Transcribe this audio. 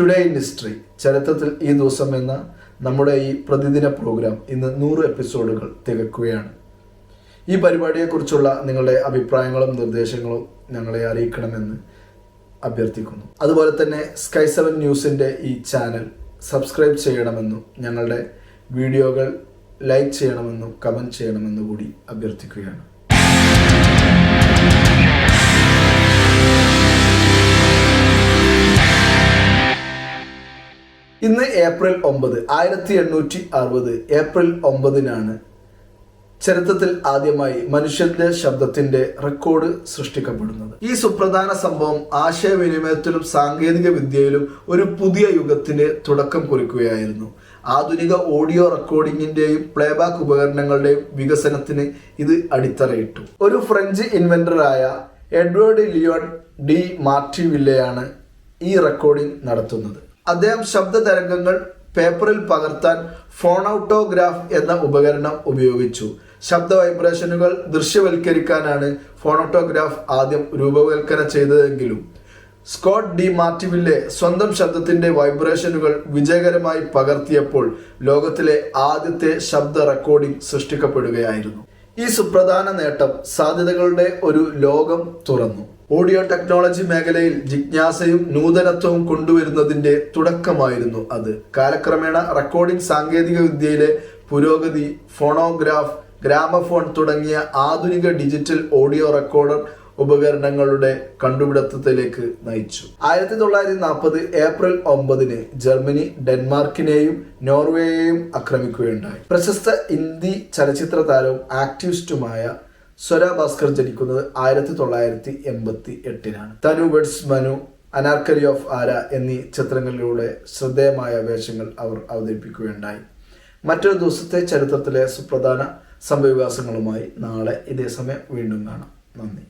Today in history ചരിത്രത്തിൽ ഈ ദിവസം എന്ന നമ്മുടെ ഈ പ്രതിദിന പ്രോഗ്രാം ഇന്ന് നൂറ് എപ്പിസോഡുകൾ തികക്കുകയാണ്. ഈ പരിപാടിയെക്കുറിച്ചുള്ള നിങ്ങളുടെ അഭിപ്രായങ്ങളും നിർദ്ദേശങ്ങളും ഞങ്ങളെ അറിയിക്കണമെന്ന് അഭ്യർത്ഥിക്കുന്നു. അതുപോലെ തന്നെ സ്കൈ സെവൻ ന്യൂസിന്റെ ഈ ചാനൽ സബ്സ്ക്രൈബ് ചെയ്യണമെന്നും ഞങ്ങളുടെ വീഡിയോകൾ ലൈക്ക് ചെയ്യണമെന്നും കമന്റ് ചെയ്യണമെന്നും കൂടി അഭ്യർത്ഥിക്കുകയാണ്. ഇന്ന് ഏപ്രിൽ ഒമ്പത് ആയിരത്തി എണ്ണൂറ്റി അറുപത് ഏപ്രിൽ ഒമ്പതിനാണ് ചരിത്രത്തിൽ ആദ്യമായി മനുഷ്യന്റെ ശബ്ദത്തിന്റെ റെക്കോർഡ് സൃഷ്ടിക്കപ്പെടുന്നത്. ഈ സുപ്രധാന സംഭവം ആശയവിനിമയത്തിലും സാങ്കേതിക വിദ്യയിലും ഒരു പുതിയ യുഗത്തിന് തുടക്കം കുറിക്കുകയായിരുന്നു. ആധുനിക ഓഡിയോ റെക്കോർഡിംഗിന്റെയും പ്ലേബാക്ക് ഉപകരണങ്ങളുടെയും വികസനത്തിന് ഇത് അടിത്തറയിട്ടു. ഒരു ഫ്രഞ്ച് ഇൻവെന്ററായ എഡ്വേർഡ് ലിയോൺ ഡി മാർട്ടി മാർട്ടിവില്ലയാണ് ഈ റെക്കോർഡിംഗ് നടത്തുന്നത്. അദ്ദേഹം ശബ്ദ തരംഗങ്ങൾ പേപ്പറിൽ പകർത്താൻ ഫോണൗട്ടോഗ്രാഫ് എന്ന ഉപകരണം ഉപയോഗിച്ചു. ശബ്ദ വൈബ്രേഷനുകൾ ദൃശ്യവൽക്കരിക്കാനാണ് ഫോണോട്ടോഗ്രാഫ് ആദ്യം രൂപവൽക്കരണം ചെയ്തതെങ്കിലും. സ്കോട്ട് ഡി മാർട്ടിവില്ലെ സ്വന്തം ശബ്ദത്തിന്റെ വൈബ്രേഷനുകൾ വിജയകരമായി പകർത്തിയപ്പോൾ ലോകത്തിലെ ആദ്യത്തെ ശബ്ദ റെക്കോർഡിംഗ് സൃഷ്ടിക്കപ്പെടുകയായിരുന്നു. ഈ സുപ്രധാന നേട്ടം സാധ്യതകളുടെ ഒരു ലോകം തുറന്നു. ഓഡിയോ ടെക്നോളജി മേഖലയിൽ ജിജ്ഞാസയും നൂതനത്വവും കൊണ്ടുവരുന്നതിന്റെ തുടക്കമായിരുന്നു അത്. കാലക്രമേണ റെക്കോർഡിംഗ് സാങ്കേതിക വിദ്യയിലെ പുരോഗതി ഫോണോഗ്രാഫ് ഗ്രാമഫോൺ തുടങ്ങിയ ആധുനിക ഡിജിറ്റൽ ഓഡിയോ റെക്കോർഡർ ഉപകരണങ്ങളുടെ കണ്ടുപിടുത്തത്തിലേക്ക് നയിച്ചു. ആയിരത്തി തൊള്ളായിരത്തി നാൽപ്പത് ഏപ്രിൽ ഒമ്പതിന് ജർമ്മനി ഡെൻമാർക്കിനെയും നോർവേയെയും ആക്രമിക്കുകയുണ്ടായി. പ്രശസ്ത ഹിന്ദി ചലച്ചിത്ര താരവും ആക്ടിവിസ്റ്റുമായ സ്വര ഭാസ്കർ ജനിക്കുന്നത് ആയിരത്തി തൊള്ളായിരത്തി എൺപത്തി എട്ടിനാണ് തനു വെഡ്സ് മനു അനാർക്കലി ഓഫ് ആര എന്നീ ചിത്രങ്ങളിലൂടെ ശ്രദ്ധേയമായ വേഷങ്ങൾ അവർ അവതരിപ്പിക്കുകയുണ്ടായി. മറ്റൊരു ദിവസത്തെ ചരിത്രത്തിലെ സുപ്രധാന സംഭവവികാസങ്ങളുമായി നാളെ ഇതേ സമയം വീണ്ടും കാണാം. നന്ദി.